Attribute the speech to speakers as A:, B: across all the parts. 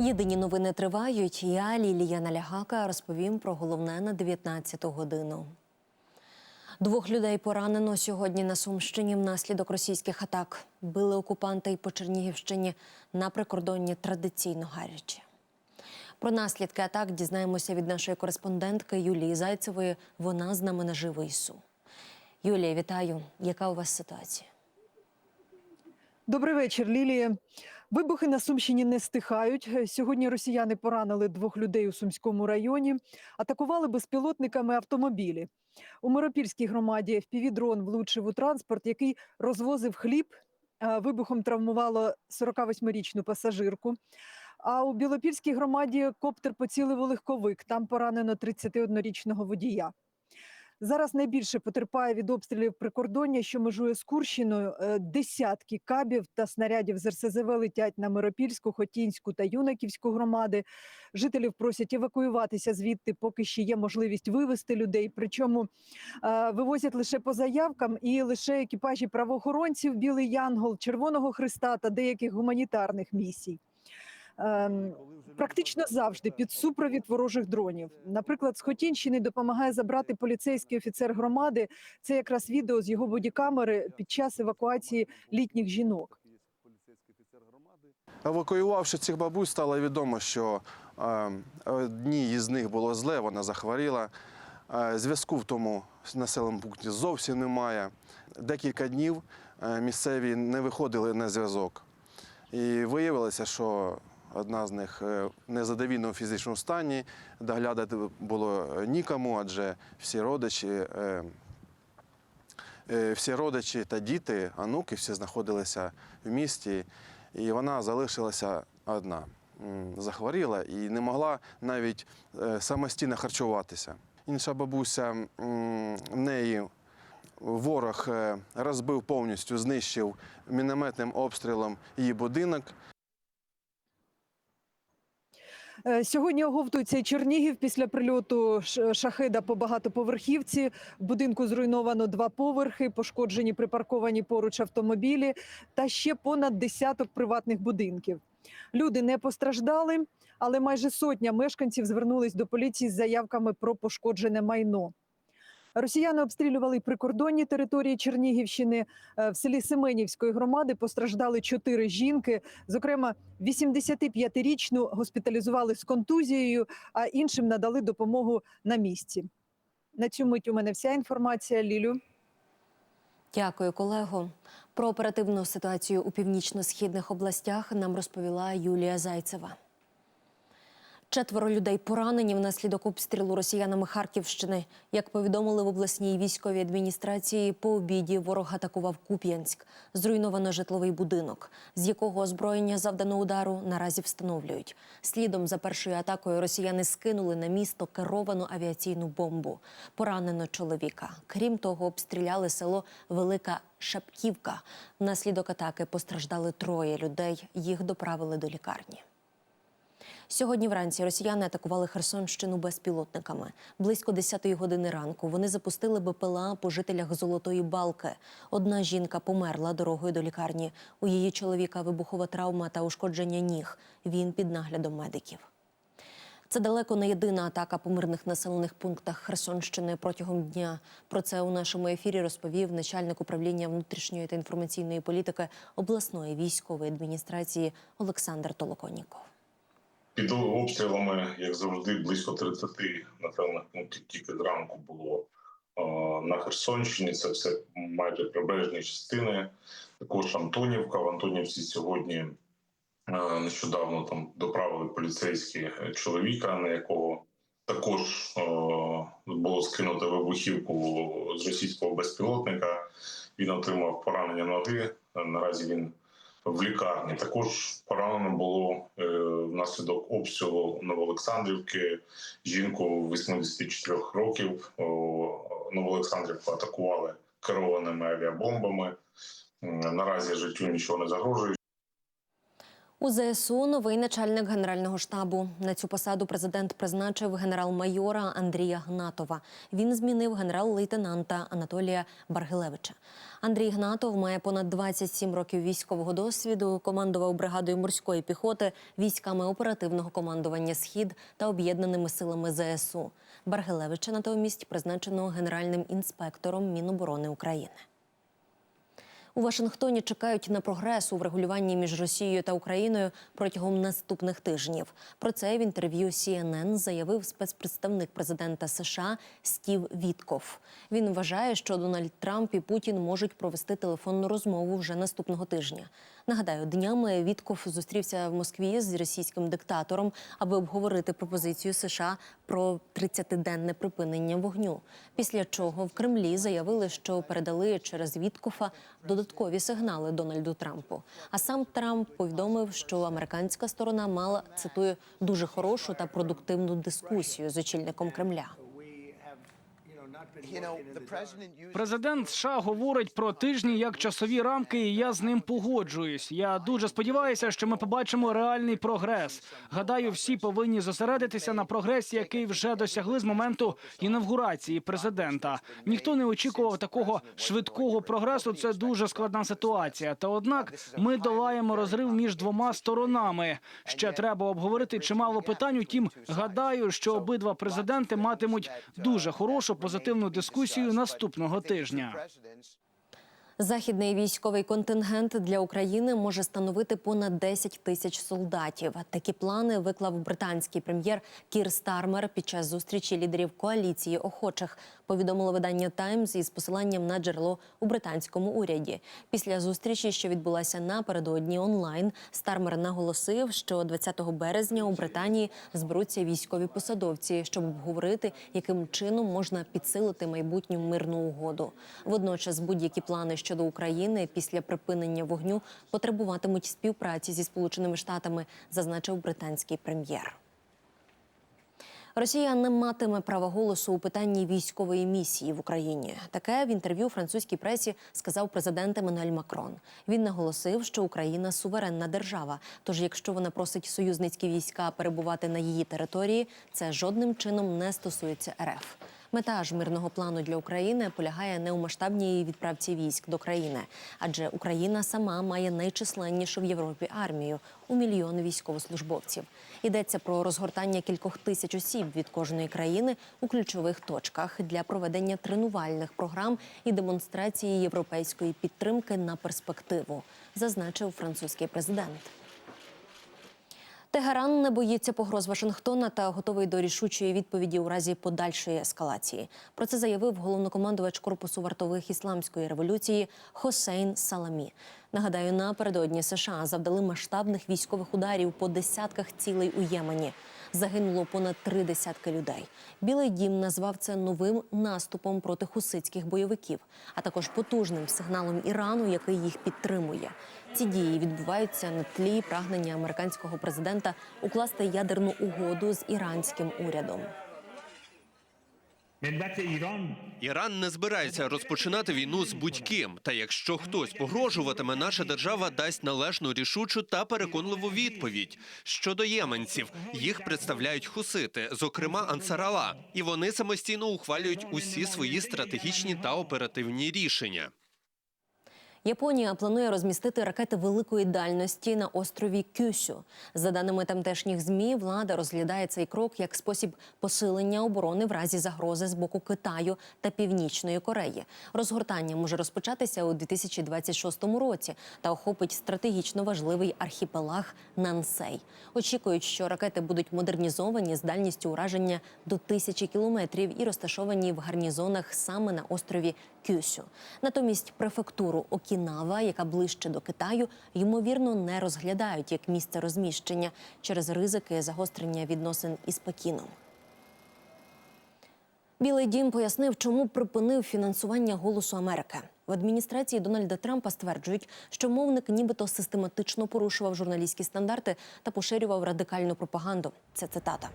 A: Єдині новини тривають. Я Лілія Налягака розповім про головне на 19 годину. Двох людей поранено сьогодні на Сумщині внаслідок російських атак. Били окупанти й по Чернігівщині на прикордонні традиційно гаряче. Про наслідки атак дізнаємося від нашої кореспондентки Юлії Зайцевої. Вона з нами наживо із Сум. Юлія, вітаю. Яка у вас ситуація?
B: Добрий вечір, Лілія. Вибухи на Сумщині не стихають. Сьогодні росіяни поранили двох людей у Сумському районі, атакували безпілотниками автомобілі. У Миропільській громаді FPV-дрон влучив у транспорт, який розвозив хліб. Вибухом травмувало 48-річну пасажирку. А у Білопільській громаді коптер поцілив у легковик. Там поранено 31-річного водія. Зараз найбільше потерпає від обстрілів прикордоння, що межує з Курщиною. Е, Десятки кабів та снарядів з РСЗВ летять на Миропільську, Хотінську та Юнаківську громади. Жителів просять евакуюватися звідти, поки ще є можливість вивезти людей. Причому е, вивозять лише по заявкам і лише екіпажі правоохоронців, Білий Янгол, Червоного Христа та деяких гуманітарних місій. Ем, Практично завжди під супровід ворожих дронів. Наприклад, з Хотінщини допомагає забрати поліцейський офіцер громади. Це якраз відео з його бодікамери під час евакуації літніх жінок.
C: Евакуювавши цих бабусь, стало відомо, що е, одній із них було зле, вона захворіла. Е, Зв'язку в тому населеному пункті зовсім немає. Декілька днів е, місцеві не виходили на зв'язок. І виявилося, що одна з них е, в незадовільному фізичному стані, доглядати було нікому, адже всі родичі. е, Е, Всі родичі та діти, онуки всі знаходилися в місті, і вона залишилася одна. Захворіла і не могла навіть е, самостійно харчуватися. Інша бабуся в неї ворог е, розбив повністю, знищив мінометним обстрілом її будинок.
B: Е, Сьогодні оговтується Чернігів після прильоту шахеда по багатоповерхівці. В будинку зруйновано два поверхи, пошкоджені припарковані поруч автомобілі та ще понад десяток приватних будинків. Люди не постраждали, але майже сотня мешканців звернулись до поліції з заявками про пошкоджене майно. Росіяни обстрілювали прикордонні території Чернігівщини. Е, В селі Семенівської громади постраждали чотири жінки. Зокрема, 85-річну госпіталізували з контузією, а іншим надали допомогу на місці. На цю мить у мене вся інформація. Лілю.
A: Дякую, колего. Про оперативну ситуацію у північно-східних областях нам розповіла Юлія Зайцева. Четверо людей поранені внаслідок обстрілу росіянами Харківщини. Як повідомили в обласній військовій адміністрації, по обіді ворог атакував Куп'янськ. Зруйновано житловий будинок, з якого озброєння завдано удару наразі встановлюють. Слідом за першою атакою росіяни скинули на місто керовану авіаційну бомбу. Поранено чоловіка. Крім того, обстріляли село Велика Шапківка. Внаслідок атаки постраждали троє людей. Їх доправили до лікарні. Сьогодні вранці росіяни атакували Херсонщину безпілотниками. Близько 10-ї години ранку вони запустили БПЛА по жителях Золотої Балки. Одна жінка померла дорогою до лікарні. У її чоловіка вибухова травма та ушкодження ніг. Він під наглядом медиків. Це далеко не єдина атака по мирних населених пунктах Херсонщини протягом дня. Про це у нашому ефірі розповів начальник управління внутрішньої та інформаційної політики обласної військової адміністрації Олександр Толоконіков.
D: Під обстрілами, як завжди, близько 30 населених пунктів тільки зранку було на Херсонщині. Це все майже прибережні частини. Також Антонівка. В Антонівці сьогодні е, нещодавно там доправили поліцейські чоловіка, на якого також е, було скинуто вибухівку з російського безпілотника. Він отримав поранення ноги. Наразі він в лікарні. Також поранено було е, внаслідок обстрілу Новоолександрівки. Жінку 84 років. Новоолександрівку атакували керованими авіабомбами. Наразі життю нічого не загрожує.
A: У ЗСУ новий начальник генерального штабу. На цю посаду президент призначив генерал-майора Андрія Гнатова. Він змінив генерал-лейтенанта Анатолія Баргилевича. Андрій Гнатов має понад 27 років військового досвіду. Командував бригадою морської піхоти, військами оперативного командування Схід та об'єднаними силами ЗСУ. Баргилевича натомість призначено генеральним інспектором Міноборони України. У Вашингтоні чекають на прогрес у врегулюванні між Росією та Україною протягом наступних тижнів. Про це в інтерв'ю CNN заявив спецпредставник президента США Стів Вітков. Він вважає, що Дональд Трамп і Путін можуть провести телефонну розмову вже наступного тижня. Нагадаю, днями Вітков зустрівся в Москві з російським диктатором, аби обговорити пропозицію США про 30-денне припинення вогню. Після чого в Кремлі заявили, що передали через Віткофа додаткові сигнали Дональду Трампу. А сам Трамп повідомив, що американська сторона мала цитую дуже хорошу та продуктивну дискусію з очільником Кремля.
E: Президент США говорить про тижні як часові рамки, і я з ним погоджуюсь. Я дуже сподіваюся, що ми побачимо реальний прогрес. Гадаю, всі повинні зосередитися на прогресі, який вже досягли з моменту інавгурації президента. Ніхто не очікував такого швидкого прогресу. Це дуже складна ситуація. Та однак ми долаємо розрив між двома сторонами. Ще треба обговорити чимало питань. Утім, гадаю, що обидва президенти матимуть дуже хорошу позитивну дискусію наступного тижня.
A: Західний військовий контингент для України може становити понад 10 тисяч солдатів. Такі плани виклав британський прем'єр Кір Стармер під час зустрічі лідерів коаліції охочих. Повідомило видання Таймс із посиланням на джерело у британському уряді. Після зустрічі, що відбулася напередодні онлайн, Стармер наголосив, що 20 березня у Британії зберуться військові посадовці, щоб обговорити, яким чином можна підсилити майбутню мирну угоду. Водночас будь-які плани щодо України після припинення вогню потребуватимуть співпраці зі Сполученими Штатами, зазначив британський прем'єр. Росія не матиме права голосу у питанні військової місії в Україні. Таке в інтерв'ю французькій пресі сказав президент Еммануель Макрон. Він наголосив, що Україна суверенна держава. Тож, якщо вона просить союзницькі війська перебувати на її території, це жодним чином не стосується РФ. Мета ж мирного плану для України полягає не у масштабній відправці військ до країни, адже Україна сама має найчисленнішу в Європі армію у мільйон військовослужбовців. Йдеться про розгортання кількох тисяч осіб від кожної країни у ключових точках для проведення тренувальних програм і демонстрації європейської підтримки на перспективу, зазначив французький президент. Тегеран не боїться погроз Вашингтона та готовий до рішучої відповіді у разі подальшої ескалації. Про це заявив головнокомандувач корпусу вартових ісламської революції Хосейн Саламі. Нагадаю, напередодні США завдали масштабних військових ударів по десятках цілей у Ємені. Загинуло понад три десятки людей. Білий дім назвав це новим наступом проти хуситських бойовиків, а також потужним сигналом Ірану, який їх підтримує. Ці дії відбуваються на тлі прагнення американського президента укласти ядерну угоду з іранським урядом.
F: Іран не збирається розпочинати війну з будь-ким. Та якщо хтось погрожуватиме, наша держава дасть належну рішучу та переконливу відповідь щодо єменців. Їх представляють хусити, зокрема ансарала, і вони самостійно ухвалюють усі свої стратегічні та оперативні рішення.
A: Японія планує розмістити ракети великої дальності на острові Кюсю. За даними тамтешніх змі, влада розглядає цей крок як спосіб посилення оборони в разі загрози з боку Китаю та Північної Кореї. Розгортання може розпочатися у 2026 році та охопить стратегічно важливий архіпелаг Нансей. Очікують, що ракети будуть модернізовані з дальністю ураження до тисячі кілометрів і розташовані в гарнізонах саме на острові Кюсю. Натомість префектуру Окінава, яка ближче до Китаю, ймовірно не розглядають як місце розміщення через ризики загострення відносин із Пекіном. Білий дім пояснив, чому припинив фінансування голосу Америки. В адміністрації Дональда Трампа стверджують, що мовник нібито систематично порушував журналістські стандарти та поширював радикальну пропаганду. Це цитата.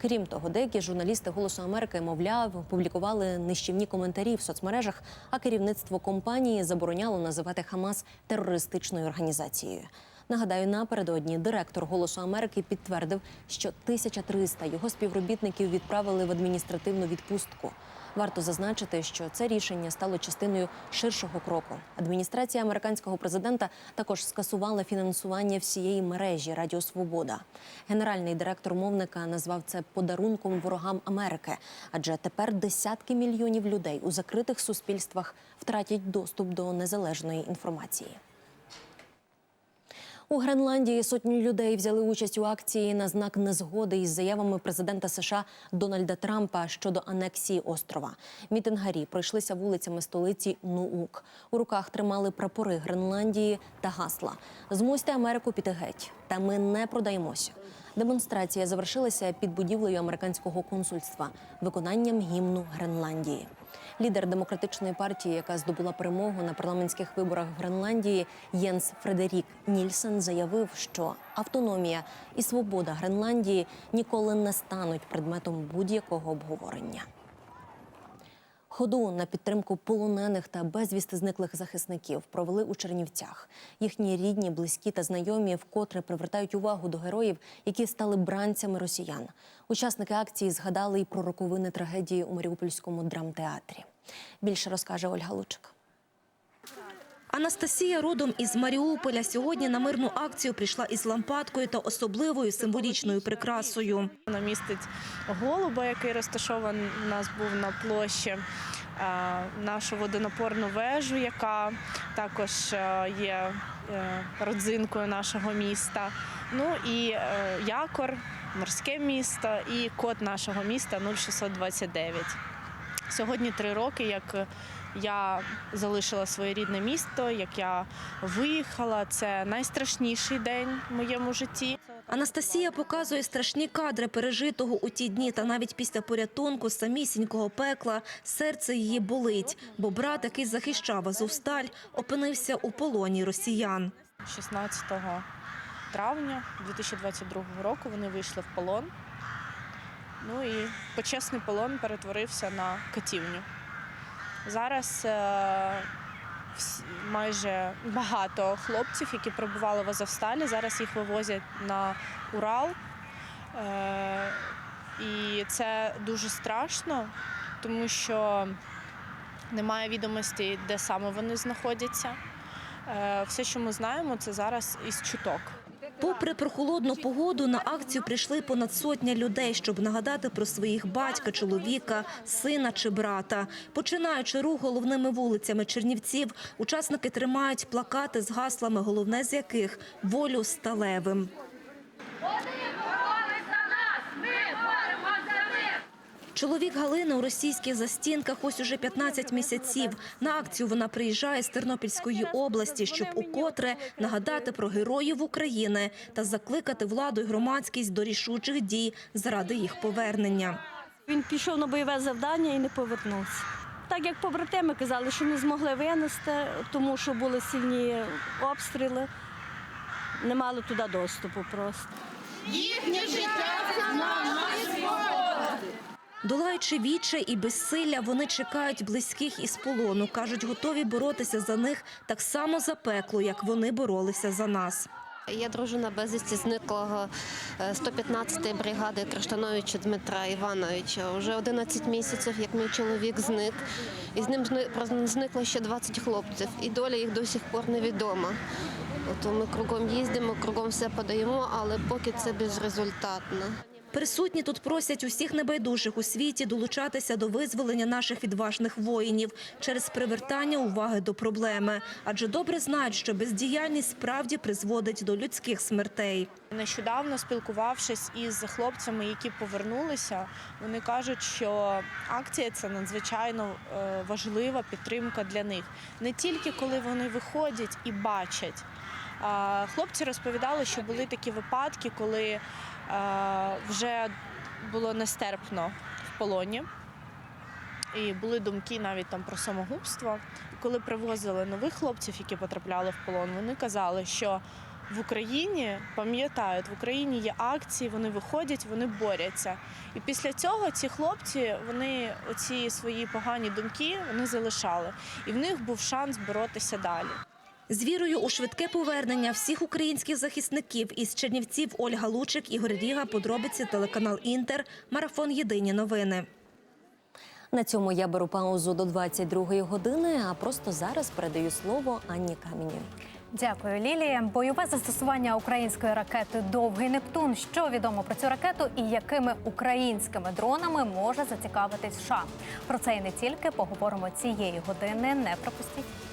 A: Крім того, деякі журналісти Голосу Америки, мовляв, публікували нищівні коментарі в соцмережах, а керівництво компанії забороняло називати Хамас терористичною організацією. Нагадаю, напередодні директор Голосу Америки підтвердив, що 1300 його співробітників відправили в адміністративну відпустку. Варто зазначити, що це рішення стало частиною ширшого кроку. Адміністрація американського президента також скасувала фінансування всієї мережі Радіо Свобода. Генеральний директор мовника назвав це подарунком ворогам Америки, адже тепер десятки мільйонів людей у закритих суспільствах втратять доступ до незалежної інформації. У Гренландії сотні людей взяли участь у акції на знак незгоди із заявами президента США Дональда Трампа щодо анексії острова. Мітингарі пройшлися вулицями столиці Нуук. У руках тримали прапори Гренландії та гасла. Змусьте Америку піти геть, та ми не продаємося. Демонстрація завершилася під будівлею американського консульства виконанням гімну Гренландії. Лідер демократичної партії, яка здобула перемогу на парламентських виборах в Гренландії, Єнс Фредерік Нільсен заявив, що автономія і свобода Гренландії ніколи не стануть предметом будь-якого обговорення. Ходу на підтримку полонених та безвісти зниклих захисників провели у Чернівцях. Їхні рідні, близькі та знайомі вкотре привертають увагу до героїв, які стали бранцями росіян. Учасники акції згадали й про роковини трагедії у Маріупольському драмтеатрі. Більше розкаже Ольга Лучик.
G: Анастасія родом із Маріуполя сьогодні на мирну акцію прийшла із лампадкою та особливою символічною прикрасою.
H: Вона містить голуба, який розташований у нас був на площі, е, нашу водонапорну вежу, яка також е, є е, родзинкою нашого міста. Ну і якор, морське місто і код нашого міста 0629. Сьогодні три роки, як я залишила своє рідне місто, як я виїхала. Це найстрашніший день в моєму житті.
G: Анастасія показує страшні кадри пережитого у ті дні, та навіть після порятунку самісінького пекла серце її болить, бо брат, який захищав Азовсталь, опинився у полоні росіян.
H: 16 травня 2022 року вони вийшли в полон. Ну і почесний полон перетворився на катівню. Зараз е, майже багато хлопців, які перебували в Азовсталі, зараз їх вивозять на Урал. Е, і це дуже страшно, тому що немає відомостей, де саме вони знаходяться. Е, Все, що ми знаємо, це зараз із чуток.
G: Попри прохолодну погоду, на акцію прийшли понад сотня людей, щоб нагадати про своїх батька, чоловіка, сина чи брата. Починаючи рух головними вулицями Чернівців, учасники тримають плакати з гаслами, головне з яких волю сталевим. Чоловік Галини у російських застінках ось уже 15 місяців. На акцію вона приїжджає з Тернопільської області, щоб укотре нагадати про героїв України та закликати владу і громадськість до рішучих дій заради їх повернення.
I: Він пішов на бойове завдання і не повернувся. Так як побратими казали, що не змогли винести, тому що були сильні обстріли, не мали туди доступу просто.
G: Долаючи віче і безсилля, вони чекають близьких із полону. Кажуть, готові боротися за них так само запекло, як вони боролися за нас.
J: Я дружина безвісті зниклого е, 115-ї бригади Криштановича Дмитра Івановича. Уже 11 місяців, як мій чоловік зник, і з ним зникло ще 20 хлопців, і доля їх до сих пор невідома. От ми кругом їздимо, кругом все подаємо, але поки це безрезультатно.
G: Присутні тут просять усіх небайдужих у світі долучатися до визволення наших відважних воїнів через привертання уваги до проблеми, адже добре знають, що бездіяльність справді призводить до людських смертей.
H: Нещодавно спілкувавшись із хлопцями, які повернулися, вони кажуть, що акція це надзвичайно е, важлива підтримка для них. Не тільки коли вони виходять і бачать. Хлопці розповідали, що були такі випадки, коли вже було нестерпно в полоні. І були думки навіть там про самогубство. Коли привозили нових хлопців, які потрапляли в полон, вони казали, що в Україні пам'ятають, в Україні є акції, вони виходять, вони борються. І після цього ці хлопці, вони оці свої погані думки вони залишали. І в них був шанс боротися далі.
G: З вірою у швидке повернення всіх українських захисників із Чернівців Ольга Лучик, Ігор Ріга, подробиці телеканал Інтер, марафон Єдині новини.
A: На цьому я беру паузу до 22-ї години, а просто зараз передаю слово Анні Каміній.
K: Дякую, Лілія. Бойове застосування української ракети Довгий Нептун. Що відомо про цю ракету і якими українськими дронами може зацікавитись США? Про це і не тільки поговоримо цієї години. Не пропустіть.